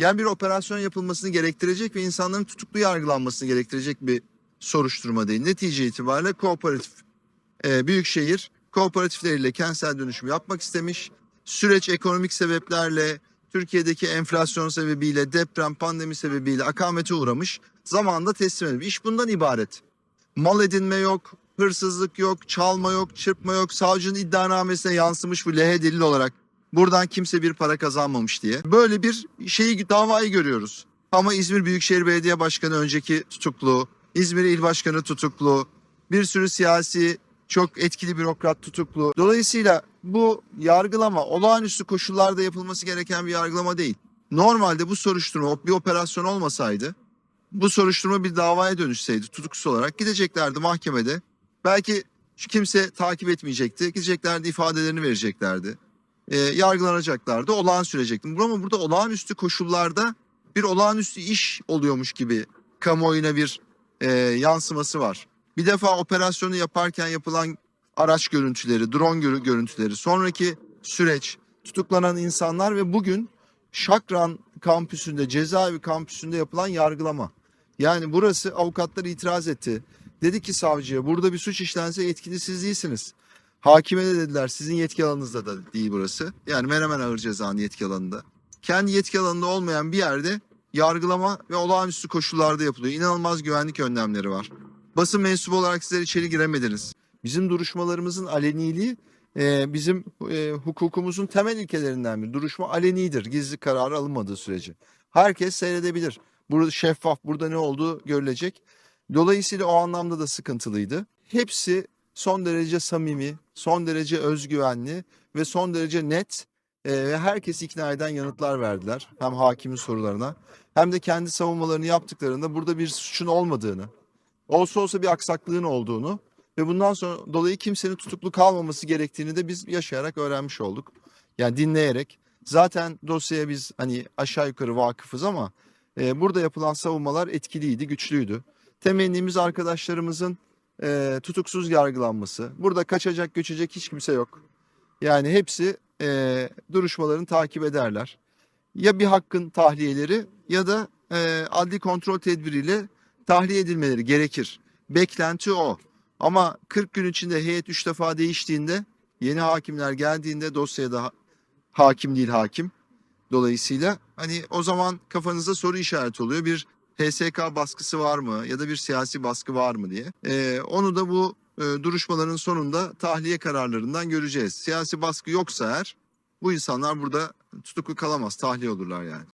Yani bir operasyon yapılmasını gerektirecek ve insanların tutuklu yargılanmasını gerektirecek bir soruşturma değil. Netice itibariyle kooperatif e, büyükşehir kooperatifleriyle kentsel dönüşüm yapmak istemiş. Süreç ekonomik sebeplerle Türkiye'deki enflasyon sebebiyle deprem pandemi sebebiyle akamete uğramış. Zamanında teslim edilmiş. İş bundan ibaret. Mal edinme yok, hırsızlık yok, çalma yok, çırpma yok. Savcının iddianamesine yansımış bu lehe delil olarak. Buradan kimse bir para kazanmamış diye. Böyle bir şeyi davayı görüyoruz. Ama İzmir Büyükşehir Belediye Başkanı önceki tutuklu, İzmir İl Başkanı tutuklu, bir sürü siyasi çok etkili bürokrat tutuklu. Dolayısıyla bu yargılama olağanüstü koşullarda yapılması gereken bir yargılama değil. Normalde bu soruşturma bir operasyon olmasaydı bu soruşturma bir davaya dönüşseydi tutuksuz olarak gideceklerdi mahkemede. Belki kimse takip etmeyecekti. Gideceklerdi ifadelerini vereceklerdi. Ee, yargılanacaklardı. Olağan sürecekti. Ama burada olağanüstü koşullarda bir olağanüstü iş oluyormuş gibi kamuoyuna bir e, yansıması var. Bir defa operasyonu yaparken yapılan araç görüntüleri, drone görü- görüntüleri, sonraki süreç, tutuklanan insanlar ve bugün Şakran kampüsünde, cezaevi kampüsünde yapılan yargılama. Yani burası avukatlar itiraz etti. Dedi ki savcıya burada bir suç işlense yetkili siz değilsiniz. Hakime de dediler sizin yetki alanınızda da değil burası. Yani Menemen Ağır Ceza'nın yetki alanında. Kendi yetki alanında olmayan bir yerde yargılama ve olağanüstü koşullarda yapılıyor. İnanılmaz güvenlik önlemleri var. Basın mensubu olarak sizler içeri giremediniz. Bizim duruşmalarımızın aleniliği e, bizim e, hukukumuzun temel ilkelerinden bir. Duruşma alenidir. Gizli karar alınmadığı sürece. Herkes seyredebilir. Burada şeffaf, burada ne olduğu görülecek. Dolayısıyla o anlamda da sıkıntılıydı. Hepsi son derece samimi, son derece özgüvenli ve son derece net e, ve herkesi ikna eden yanıtlar verdiler. Hem hakimin sorularına hem de kendi savunmalarını yaptıklarında burada bir suçun olmadığını, olsa olsa bir aksaklığın olduğunu ve bundan sonra dolayı kimsenin tutuklu kalmaması gerektiğini de biz yaşayarak öğrenmiş olduk. Yani dinleyerek. Zaten dosyaya biz hani aşağı yukarı vakıfız ama e, burada yapılan savunmalar etkiliydi, güçlüydü. Temennimiz arkadaşlarımızın e, tutuksuz yargılanması. Burada kaçacak, göçecek hiç kimse yok. Yani hepsi e, duruşmalarını takip ederler. Ya bir hakkın tahliyeleri ya da e, adli kontrol tedbiriyle tahliye edilmeleri gerekir. Beklenti o. Ama 40 gün içinde heyet 3 defa değiştiğinde yeni hakimler geldiğinde dosyaya da ha- hakim değil hakim. Dolayısıyla hani o zaman kafanızda soru işareti oluyor. Bir HSK baskısı var mı ya da bir siyasi baskı var mı diye. Ee, onu da bu e, duruşmaların sonunda tahliye kararlarından göreceğiz. Siyasi baskı yoksa eğer bu insanlar burada tutuklu kalamaz, tahliye olurlar yani.